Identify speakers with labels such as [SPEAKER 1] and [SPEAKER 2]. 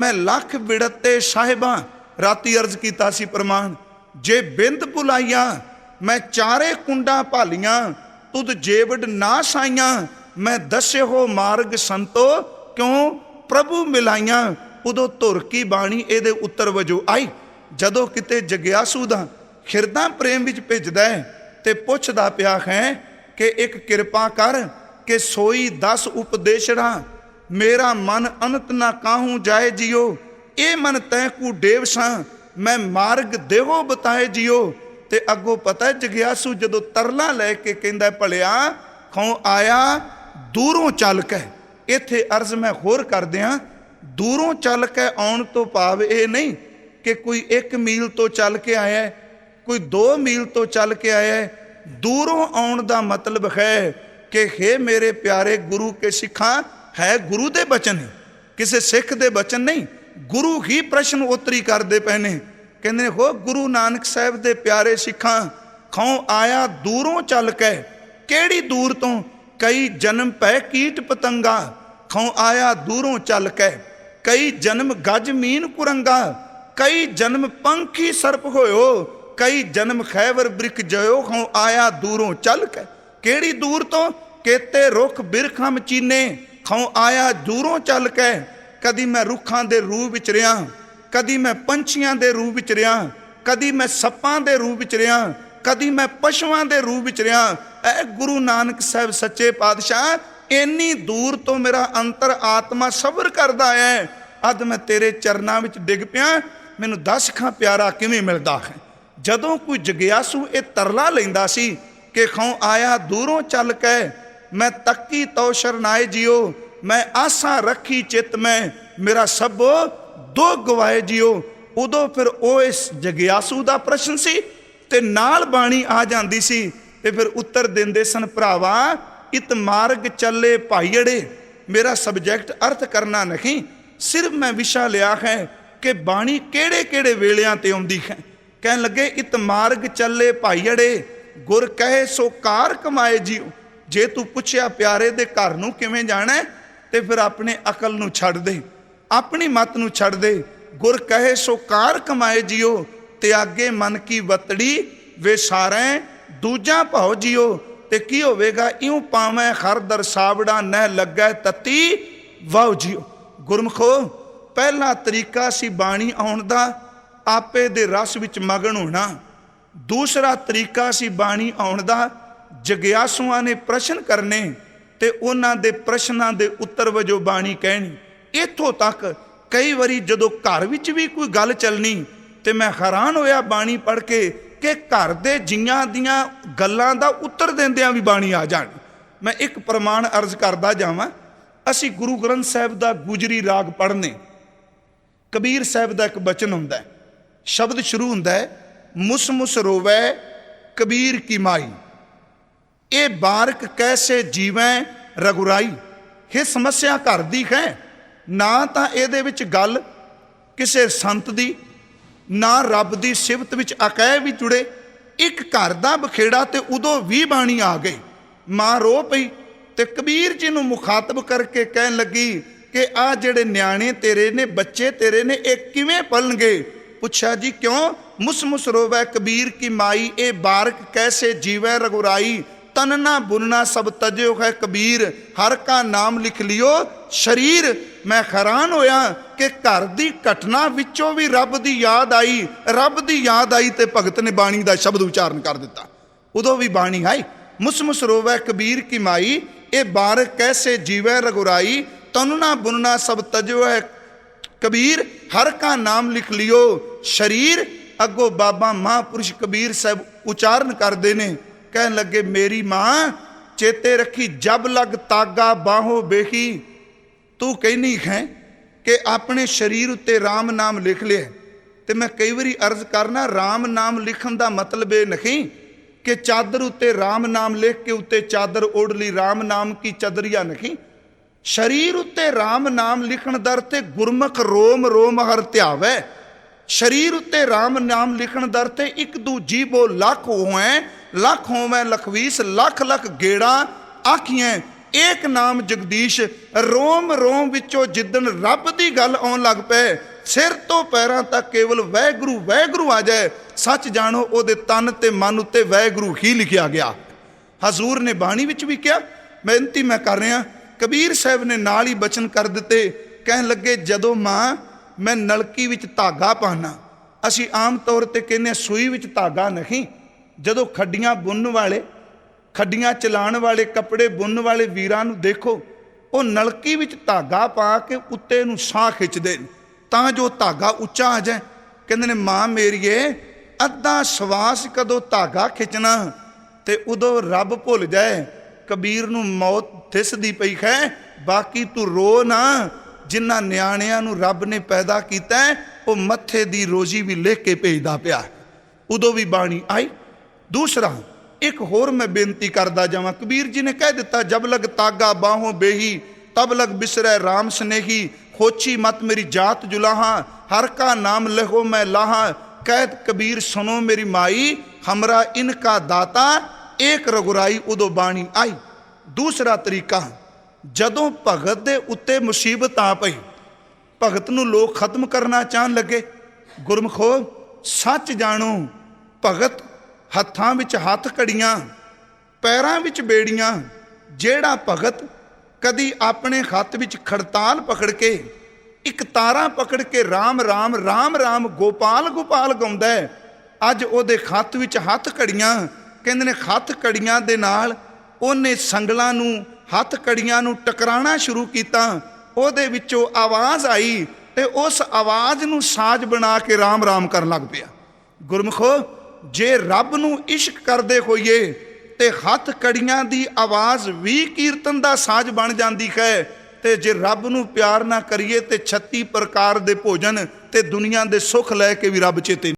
[SPEAKER 1] ਮੈਂ ਲੱਖ ਵਿੜਤੇ ਸਾਹਿਬਾਂ ਰਾਤੀ ਅਰਜ਼ ਕੀਤਾ ਸੀ ਪ੍ਰਮਾਣ, ਜੇ ਬਿੰਦ ਭੁਲਾਈਆਂ, ਮੈਂ ਚਾਰੇ ਕੁੰਡਾਂ ਭਾਲੀਆਂ, ਤੁਧ ਜੇਵੜ ਨਾ ਸਾਈਆਂ ਮੈਂ ਦੱਸੇ ਹੋ ਮਾਰਗ ਸੰਤੋ, ਕਿਉਂ ਪ੍ਰਭੂ ਮਿਲਾਈਆਂ ਉਦੋਂ ਧੁਰ ਕੀ ਬਾਣੀ ਇਹਦੇ ਉੱਤਰ ਵਜੋਂ ਆਈ, ਜਦੋਂ ਕਿਤੇ ਜਗਿਆਸੂ ਦਾ ਖਿਰਦਾ ਪ੍ਰੇਮ ਵਿੱਚ ਭਿੱਜਦਾ ਹੈ, ਤੇ ਪੁੱਛਦਾ ਪਿਆ ਹੈ ਕਿ ਇੱਕ ਕਿਰਪਾ ਕਰ ਕਿ ਸੋਈ ਦਸ ਉਪਦੇਸ਼ੜਾ ਮੇਰਾ ਮਨ ਅਨੰਤ ਨਾ ਕਾਹੂ ਜਾਏ ਜਿਉ ਇਹ ਮਨ ਤੈ ਕੂ ਡੇਵ ਮੈਂ ਮਾਰਗ ਦੇਵੋ ਬਤਾਏ ਜਿਉ ਤੇ ਅੱਗੋਂ ਪਤਾ ਜਗਿਆਸੂ ਜਦੋਂ ਤਰਲਾ ਲੈ ਕੇ ਕਹਿੰਦਾ ਭਲਿਆ, ਖੌ ਆਇਆ, ਦੂਰੋਂ ਚੱਲ ਕੇ ਇੱਥੇ ਅਰਜ਼ ਮੈਂ ਹੋਰ ਕਰਦਿਆਂ ਦੂਰੋਂ ਚੱਲ ਕੇ ਆਉਣ ਤੋਂ ਭਾਵ ਇਹ ਨਹੀਂ ਕਿ ਕੋਈ 1 ਮੀਲ ਤੋਂ ਚੱਲ ਕੇ ਆਇਆ ਕੋਈ 2 ਮੀਲ ਤੋਂ ਚੱਲ ਕੇ ਆਇਆ ਦੂਰੋਂ ਆਉਣ ਦਾ ਮਤਲਬ ਹੈ ਕਿ ਹੈ ਮੇਰੇ ਪਿਆਰੇ ਗੁਰੂ ਕੇ ਸਿੱਖਾਂ ਹੈ ਗੁਰੂ ਦੇ ਬਚਨ ਕਿਸੇ ਸਿੱਖ ਦੇ ਬਚਨ ਨਹੀਂ। ਗੁਰੂ ਹੀ ਪ੍ਰਸ਼ਨ ਉੱਤਰੀ ਕਰਦੇ ਪਏ ਨੇ। ਕਹਿੰਦੇ ਨੇ, ਹੋ ਗੁਰੂ ਨਾਨਕ ਸਾਹਿਬ ਦੇ ਪਿਆਰੇ ਸਿੱਖਾਂ, ਖੋਂ ਆਇਆ ਦੂਰੋਂ ਚੱਲ ਕੇ। ਕਿਹੜੀ ਦੂਰ ਤੋਂ? ਕਈ ਜਨਮ ਪੈ ਕੀਟ ਪਤੰਗਾ। ਖੌ ਆਇਆ ਦੂਰੋਂ ਚੱਲ ਕੇ। ਕਈ ਜਨਮ ਗਜ ਮੀਨ ਕੁਰੰਗਾ। ਕਈ ਜਨਮ ਪੰਖੀ ਸਰਪ ਹੋਇਓ। ਕਈ ਜਨਮ ਖੈਵਰ ਬ੍ਰਿਕ ਜਇਓ। ਖੋਂ ਆਇਆ ਦੂਰੋਂ ਚੱਲ ਕੇ। ਕਿਹੜੀ ਦੂਰ ਤੋਂ? ਕੇਤੇ ਰੁੱਖ ਬਿਰਖਾਂ ਚੀਨੇ। ਖੌ ਆਇਆ ਦੂਰੋਂ ਚੱਲ ਕੇ, ਕਦੀ ਮੈਂ ਰੁੱਖਾਂ ਦੇ ਰੂਪ ਵਿੱਚ ਰਿਆਂ ਕਦੀ ਮੈਂ ਪੰਛੀਆਂ ਦੇ ਰੂਪ ਵਿੱਚ ਰਿਆਂ ਕਦੀ ਮੈਂ ਸੱਪਾਂ ਦੇ ਰੂਪ ਵਿੱਚ ਰਿਆਂ ਕਦੀ ਮੈਂ ਪਸ਼ੂਆਂ ਦੇ ਰੂਪ ਵਿੱਚ ਰਿਆਂ ਐ ਗੁਰੂ ਨਾਨਕ ਸਾਹਿਬ ਸੱਚੇ ਪਾਤਸ਼ਾਹ, ਇੰਨੀ ਦੂਰ ਤੋਂ ਮੇਰਾ ਅੰਤਰ ਆਤਮਾ ਸਬਰ ਕਰਦਾ ਹੈ। ਅੱਜ ਮੈਂ ਤੇਰੇ ਚਰਨਾਂ ਵਿੱਚ ਡਿੱਗ ਪਿਆ, ਮੈਨੂੰ ਦਸ ਖਾਂ ਪਿਆਰਾ ਕਿਵੇਂ ਮਿਲਦਾ ਹੈ? ਜਦੋਂ ਕੋਈ ਜਗਿਆਸੂ ਇਹ ਤਰਲਾ ਲੈਂਦਾ ਸੀ ਕਿ ਖੌ ਆਇਆ ਦੂਰੋਂ ਚੱਲ ਕੇ ਮੈਂ ਤੱਕੀ ਤੋ ਸ਼ਰਨਾਏ ਜਿਓ, ਮੈਂ ਆਸਾਂ ਰੱਖੀ ਚਿਤ ਮੈਂ, ਮੇਰਾ ਸਭ ਦੋ ਗਵਾਏ ਜਿਓ। ਉਦੋਂ ਫਿਰ ਉਹ ਇਸ ਜਗਿਆਸੂ ਦਾ ਪ੍ਰਸ਼ਨ ਸੀ ਤੇ ਨਾਲ ਬਾਣੀ ਆ ਜਾਂਦੀ ਸੀ ਤੇ ਫਿਰ ਉੱਤਰ ਦਿੰਦੇ ਸਨ, ਭਰਾਵਾ, ਇਤ ਮਾਰਗ ਚੱਲੇ ਭਾਈੜੇ ਮੇਰਾ ਸਬਜੈਕਟ ਅਰਥ ਕਰਨਾ ਨਹੀਂ, ਸਿਰਫ ਮੈਂ ਵਿਸ਼ਾ ਲਿਆ ਹੈ ਕਿ ਬਾਣੀ ਕਿਹੜੇ ਕਿਹੜੇ ਵੇਲਿਆਂ ਤੇ ਆਉਂਦੀ ਹੈ। ਕਹਿਣ ਲੱਗੇ, ਇਤ ਮਾਰਗ ਚੱਲੇ ਭਾਈੜੇ ਗੁਰ ਕਹੇ ਸੋ ਕਾਰ ਕਮਾਏ ਜੀਓ। ਜੇ ਤੂੰ ਪੁੱਛਿਆ ਪਿਆਰੇ ਦੇ ਘਰ ਨੂੰ ਕਿਵੇਂ ਜਾਣਾ ਤੇ ਫਿਰ ਆਪਣੇ ਅਕਲ ਨੂੰ ਛੱਡ ਦੇ, ਆਪਣੀ ਮਤ ਨੂੰ ਛੱਡ ਦੇ। ਗੁਰ ਕਹੇ ਸੋ ਕਾਰ ਕਮਾਏ ਜਿਓ, ਤੇ ਮਨ ਕੀ ਵਤੜੀ, ਵੇ ਸਾਰੈ ਦੂਜਾ ਭਾਉ ਜਿਓ, ਤੇ ਕੀ ਹੋਵੇਗਾ ਇਉਂ ਪਾਵੇਂ ਹਰ ਦਰਸਾਵੜਾ ਨਹਿ ਲੱਗੈ ਤਤੀ, ਵਾਉ ਜਿਓ। ਗੁਰਮਖੋ, ਪਹਿਲਾ ਤਰੀਕਾ ਸੀ ਬਾਣੀ ਆਉਣ ਦਾ, ਆਪੇ ਦੇ ਰਸ ਵਿੱਚ ਮਗਨ ਹੋਣਾ। ਦੂਸਰਾ ਤਰੀਕਾ ਸੀ ਬਾਣੀ ਆਉਣ ਦਾ ਜਗਿਆਸੂਆਂ ਨੇ ਪ੍ਰਸ਼ਨ ਕਰਨੇ ਤੇ ਉਹਨਾਂ ਦੇ ਪ੍ਰਸ਼ਨਾਂ ਦੇ ਉੱਤਰ ਵਜੋਂ ਬਾਣੀ ਕਹਿਣੀ। ਇੱਥੋਂ ਤੱਕ ਕਈ ਵਾਰੀ ਜਦੋਂ ਘਰ ਵਿੱਚ ਵੀ ਕੋਈ ਗੱਲ ਚੱਲਣੀ ਤੇ ਮੈਂ ਹੈਰਾਨ ਹੋਇਆ ਬਾਣੀ ਪੜ੍ਹ ਕੇ ਕਿ ਘਰ ਦੇ ਜੀਆਂ ਦੀਆਂ ਗੱਲਾਂ ਦਾ ਉੱਤਰ ਦਿੰਦਿਆਂ ਵੀ ਬਾਣੀ ਆ ਜਾਣੀ। ਮੈਂ ਇੱਕ ਪ੍ਰਮਾਣ ਅਰਜ਼ ਕਰਦਾ ਜਾਵਾਂ, ਅਸੀਂ ਗੁਰੂ ਗ੍ਰੰਥ ਸਾਹਿਬ ਦਾ ਗੁਜਰੀ ਰਾਗ ਪੜ੍ਹਨੇ। ਕਬੀਰ ਸਾਹਿਬ ਦਾ ਇੱਕ ਬਚਨ ਹੁੰਦਾ ਹੈ, ਸ਼ਬਦ ਸ਼ੁਰੂ ਹੁੰਦਾ ਹੈ ਮੁਸ ਮੁਸ ਰੋਵੈ ਕਬੀਰ ਕੀ ਮਾਈ। ਇਹ ਬਾਰਕ ਕੈਸੇ ਜੀਵੈ ਰਗੁਰਾਈ? ਇਹ ਸਮੱਸਿਆ ਘਰ ਦੀ ਹੈ। ਨਾ ਤਾਂ ਇਹਦੇ ਵਿੱਚ ਗੱਲ ਕਿਸੇ ਸੰਤ ਦੀ, ਨਾ ਰੱਬ ਦੀ ਸਿਫਤ ਵਿੱਚ ਅਕੈ ਵੀ ਜੁੜੇ। ਇੱਕ ਘਰ ਦਾ ਬਖੇੜਾ ਤੇ ਉਦੋਂ ਵੀ ਬਾਣੀ ਆ ਗਈ। ਮਾਂ ਰੋ ਪਈ ਤੇ ਕਬੀਰ ਜੀ ਨੂੰ ਮੁਖਾਤਬ ਕਰਕੇ ਕਹਿਣ ਲੱਗੀ ਕਿ ਆ ਜਿਹੜੇ ਨਿਆਣੇ ਤੇਰੇ ਨੇ, ਬੱਚੇ ਤੇਰੇ ਨੇ, ਇਹ ਕਿਵੇਂ ਪਲਣਗੇ? ਪੁੱਛਿਆ, ਜੀ ਕਿਉਂ ਮੁਸ ਮੁਸ ਰੋਵੈ ਕਬੀਰ ਕੀ ਮਾਈ? ਇਹ ਬਾਰਕ ਕੈਸੇ ਜੀਵੈ ਰਗੁਰਾਈ? ਤਨਨਾ ਬੁਨਨਾ ਸਭ ਤਜਿਓ ਹੈ ਕਬੀਰ। ਹਰ ਕਾ ਨਾਮ ਲਿਖ ਲਿਓ ਸ਼ਰੀਰ। ਮੈਂ ਹੈਰਾਨ ਹੋਇਆ ਕਿ ਘਰ ਦੀ ਘਟਨਾ ਵਿੱਚੋਂ ਵੀ ਰੱਬ ਦੀ ਯਾਦ ਆਈ। ਰੱਬ ਦੀ ਯਾਦ ਆਈ ਤੇ ਭਗਤ ਨੇ ਬਾਣੀ ਦਾ ਸ਼ਬਦ ਉਚਾਰਨ ਕਰ ਦਿੱਤਾ। ਉਦੋਂ ਵੀ ਬਾਣੀ ਆਈ ਮੁਸ ਮੁਸ ਕਬੀਰ ਕੀ ਮਾਈ, ਇਹ ਬਾਰ ਕੈਸੇ ਜੀਵੈ ਰਗੁਰਾਈ। ਤਨਨਾ ਬੁਨਨਾ ਸਭ ਤਜੋ ਹੈ ਕਬੀਰ। ਹਰ ਕਾ ਨਾਮ ਲਿਖ ਲਿਓ ਸ਼ਰੀਰ। ਅੱਗੋਂ ਬਾਬਾ ਮਹਾਂਪੁਰਸ਼ ਕਬੀਰ ਸਾਹਿਬ ਉਚਾਰਨ ਕਰਦੇ ਨੇ। ਕਹਿਣ ਲੱਗੇ, ਮੇਰੀ ਮਾਂ, ਚੇਤੇ ਰੱਖੀ, ਜਬ ਲਗ ਤਾਗਾ ਬਾਹੋ ਬੇਹੀ ਤੂੰ ਕਹਿਨੀ ਹੈ ਕਿ ਆਪਣੇ ਸਰੀਰ ਉੱਤੇ RAM ਨਾਮ ਲਿਖ ਲਿਆ। ਤੇ ਮੈਂ ਕਈ ਵਾਰੀ ਅਰਜ਼ ਕਰਨਾ RAM ਨਾਮ ਲਿਖਣ ਦਾ ਮਤਲਬ ਇਹ ਨਹੀਂ ਕਿ ਚਾਦਰ ਉੱਤੇ RAM ਨਾਮ ਲਿਖ ਕੇ ਉੱਤੇ ਚਾਦਰ ਓੜ ਲਈ RAM ਨਾਮ ਕੀ ਚਦਰੀਆ ਨਹੀਂ। ਸ਼ਰੀਰ ਉੱਤੇ RAM ਨਾਮ ਲਿਖਣ ਦਰ ਤੇ ਗੁਰਮੁਖ ਰੋਮ ਰੋਮ ਹਰ ਧਿਆਵੈ। ਸ਼ਰੀਰ ਉੱਤੇ RAM ਨਾਮ ਲਿਖਣ ਦਰ ਤੇ ਇੱਕ ਦੂਜੀ ਬੋ ਲੱਖ ਹੋਐ ਲੱਖ ਹੋਵੈ ਲਖਵੀਸ ਲੱਖ ਲੱਖ ਗੇੜਾ ਆਖੀਆਂ। ਏਕ ਨਾਮ ਜਗਦੀਸ਼ ਰੋਮ ਰੋਮ ਵਿੱਚੋਂ ਜਿੱਦਣ ਰੱਬ ਦੀ ਗੱਲ ਆਉਣ ਲੱਗ ਪਏ ਸਿਰ ਤੋਂ ਪੈਰਾਂ ਤੱਕ ਕੇਵਲ ਵੈਗੁਰੂ ਵੈਗੁਰੂ ਆ ਜਾਏ। ਸੱਚ ਜਾਣੋ ਉਹਦੇ ਤਨ ਤੇ ਮਨ ਉੱਤੇ ਵੈਗੁਰੂ ਹੀ ਲਿਖਿਆ ਗਿਆ। ਹਜ਼ੂਰ ਨੇ ਬਾਣੀ ਵਿੱਚ ਵੀ ਕਿਹਾ ਬੇਨਤੀ ਮੈਂ ਕਰ ਰਿਹਾ ਕਬੀਰ ਸਾਹਿਬ ਨੇ ਨਾਲ ਹੀ ਬਚਨ ਕਰ ਦਿੱਤੇ। ਕਹਿਣ ਲੱਗੇ ਜਦੋਂ ਮਾਂ ਮੈਂ ਨਲਕੀ ਵਿੱਚ ਧਾਗਾ ਪਾਣਾ ਅਸੀਂ ਆਮ ਤੌਰ ਤੇ ਕਹਿੰਦੇ ਹਾਂ, ਸੂਈ ਵਿੱਚ ਧਾਗਾ ਨਹੀਂ। ਜਦੋਂ ਖੱਡੀਆਂ ਬੁੰਨ ਵਾਲੇ, ਖੱਡੀਆਂ ਚਲਾਉਣ ਵਾਲੇ ਕੱਪੜੇ ਬੁੰਨ ਵਾਲੇ ਵੀਰਾਂ ਨੂੰ ਦੇਖੋ, ਉਹ ਨਲਕੀ ਵਿੱਚ ਧਾਗਾ ਪਾ ਕੇ ਉੱਤੇ ਨੂੰ ਸਾਹ ਖਿੱਚਦੇ ਤਾਂ ਜੋ ਧਾਗਾ ਉੱਚਾ ਆ ਜਾਏ। ਕਹਿੰਦੇ ਨੇ, ਮਾਂ ਮੇਰੀਏ, ਅੱਧਾ ਸਵਾਸ ਕਦੋਂ ਧਾਗਾ ਖਿੱਚਣਾ? ਤੇ ਉਦੋਂ ਰੱਬ ਭੁੱਲ ਜਾਏ, ਕਬੀਰ ਨੂੰ ਮੌਤ ਦਿਸਦੀ ਪਈ ਖੈ, ਬਾਕੀ ਤੂੰ ਰੋ ਨਾ। ਜਿਨ੍ਹਾਂ ਨਿਆਣਿਆਂ ਨੂੰ ਰੱਬ ਨੇ ਪੈਦਾ ਕੀਤਾ, ਉਹ ਮੱਥੇ ਦੀ ਰੋਜੀ ਵੀ ਲਿਖ ਕੇ ਭੇਜਦਾ ਪਿਆ। ਉਦੋਂ ਵੀ ਬਾਣੀ ਆਈ ਦੂਸਰਾ, ਇੱਕ ਹੋਰ ਮੈਂ ਬੇਨਤੀ ਕਰਦਾ ਜਾਵਾਂ। ਕਬੀਰ ਜੀ ਨੇ ਕਹਿ ਦਿੱਤਾ, ਜਬ ਲਗ ਤਾਗਾ ਬਾਹੋਂ ਬੇਹੀ, ਤਬ ਲਗ ਬਿਸਰੈ RAM ਸਨੇਹੀ। ਖੋਚੀ ਮਤ ਮੇਰੀ ਜਾਤ ਜੁਲਾਹਾਂ, ਹਰ ਕਾ ਨਾਮ ਲਹੋ ਮੈਂ ਲਾਹਾਂ। ਕਹਿਤ ਕਬੀਰ ਸੁਨੋ ਮੇਰੀ ਮਾਈ, ਹਮਰਾ ਇਨਕਾ ਦਾਤਾ, ਏਕ ਰਗੁਰਾਈ ਉਦੋਂ ਬਾਣੀ ਆਈ। ਦੂਸਰਾ ਤਰੀਕਾ, ਜਦੋਂ ਭਗਤ ਦੇ ਉੱਤੇ ਮੁਸੀਬਤ ਆ ਪਈ, ਭਗਤ ਨੂੰ ਲੋਕ ਖਤਮ ਕਰਨਾ ਚਾਹਣ ਲੱਗੇ, ਗੁਰਮਖੋ, ਸੱਚ ਜਾਣੋ, ਭਗਤ ਹੱਥਾਂ ਵਿੱਚ ਹੱਥ ਕੜੀਆਂ ਪੈਰਾਂ ਵਿੱਚ ਬੇੜੀਆਂ, ਜਿਹੜਾ ਭਗਤ ਕਦੀ ਆਪਣੇ ਹੱਥ ਵਿੱਚ ਖੜਤਾਲ ਪਕੜ ਕੇ, ਇੱਕ ਤਾਰਾ ਪਕੜ ਕੇ RAM RAM RAM RAM Gopal Gopal ਗਾਉਂਦਾ ਅੱਜ ਉਹਦੇ ਹੱਥ ਵਿੱਚ ਹੱਥ ਕੜੀਆਂ ਕਹਿੰਦੇ ਨੇ ਹੱਥ ਕੜੀਆਂ ਦੇ ਨਾਲ ਉਹਨੇ ਸੰਗਲਾਂ ਨੂੰ, ਹੱਥ ਕੜੀਆਂ ਨੂੰ ਟਕਰਾਣਾ ਸ਼ੁਰੂ ਕੀਤਾ, ਉਹਦੇ ਵਿੱਚੋਂ ਆਵਾਜ਼ ਆਈ ਤੇ ਉਸ ਆਵਾਜ਼ ਨੂੰ ਸਾਜ਼ ਬਣਾ ਕੇ ਰਾਮ ਰਾਮ ਕਰਨ ਲੱਗ ਪਿਆ। ਗੁਰਮਖੋ ਜੇ ਰੱਬ ਨੂੰ ਇਸ਼ਕ ਕਰਦੇ ਹੋਈਏ, ਤੇ ਹੱਥ ਕੜੀਆਂ ਦੀ ਆਵਾਜ਼ ਵੀ ਕੀਰਤਨ ਦਾ ਸਾਜ਼ ਬਣ ਜਾਂਦੀ ਹੈ, ਤੇ ਜੇ ਰੱਬ ਨੂੰ ਪਿਆਰ ਨਾ ਕਰੀਏ, ਤੇ 36 ਪ੍ਰਕਾਰ ਦੇ ਭੋਜਨ ਤੇ ਦੁਨੀਆ ਦੇ ਸੁੱਖ ਲੈ ਕੇ ਵੀ ਰੱਬ ਚੇਤੇ